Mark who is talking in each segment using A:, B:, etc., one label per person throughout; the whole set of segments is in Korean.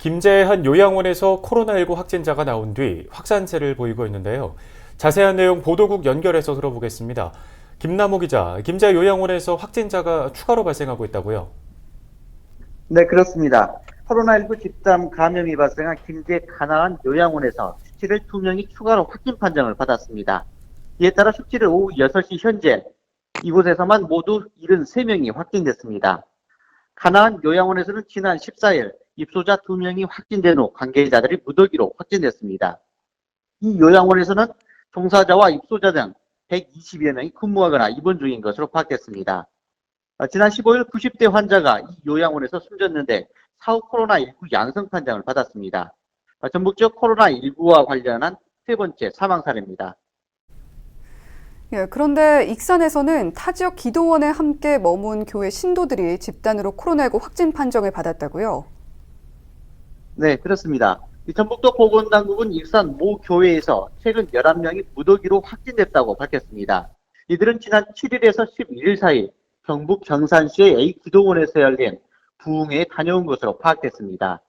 A: 김제의 한 요양원에서 코로나19 확진자가 나온 뒤 확산세를 보이고 있는데요. 자세한 내용 보도국 연결해서 들어보겠습니다. 김남호 기자, 김제 요양원에서 확진자가 추가로 발생하고 있다고요?
B: 네, 그렇습니다. 코로나19 집단 감염이 발생한 김제 가나안 요양원에서 수치를 2명이 추가로 확진 판정을 받았습니다. 이에 따라 수치를 오후 6시 현재 이곳에서만 모두 73명이 확진됐습니다. 가나안 요양원에서는 지난 14일 입소자 2명이 확진된 후 관계자들이 무더기로 확진됐습니다. 이 요양원에서는 종사자와 입소자 등 120여 명이 근무하거나 입원 중인 것으로 파악됐습니다. 어, 지난 15일 90대 환자가 이 요양원에서 숨졌는데 사후 코로나19 양성 판정을 받았습니다. 어, 전북 지역 코로나19와 관련한 세 번째 사망 사례입니다.
C: 예, 그런데 익산에서는 타 지역 기도원에 함께 머문 교회 신도들이 집단으로 코로나19 확진 판정을 받았다고요?
B: 네, 그렇습니다. 이 전북도 보건당국은 익산 모 교회에서 최근 11명이 무더기로 확진됐다고 밝혔습니다. 이들은 지난 7일에서 11일 사이 경북 경산시의 A 기도원에서 열린 부흥회에 다녀온 것으로 파악됐습니다.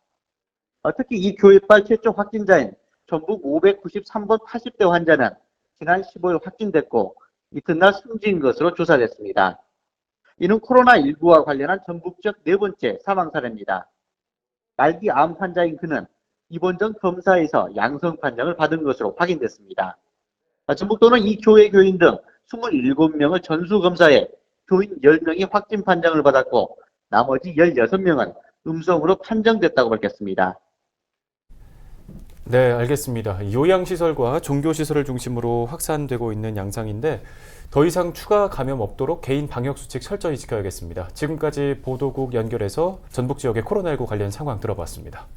B: 어, 특히 이 교회발 최초 확진자인 전북 593번 80대 환자는 지난 15일 확진됐고 이튿날 숨진 것으로 조사됐습니다. 이는 코로나19와 관련한 전북적 네 번째 사망 사례입니다. 말기 암 환자인 그는 이번 전 검사에서 양성 판정을 받은 것으로 확인됐습니다. 아, 전북도는 이 교회 교인 등 27명을 전수 검사해 교인 10명이 확진 판정을 받았고 나머지 16명은 음성으로 판정됐다고 밝혔습니다.
A: 네, 알겠습니다. 요양시설과 종교시설을 중심으로 확산되고 있는 양상인데 더 이상 추가 감염 없도록 개인 방역수칙 철저히 지켜야겠습니다. 지금까지 보도국 연결해서 전북 지역의 코로나19 관련 상황 들어봤습니다.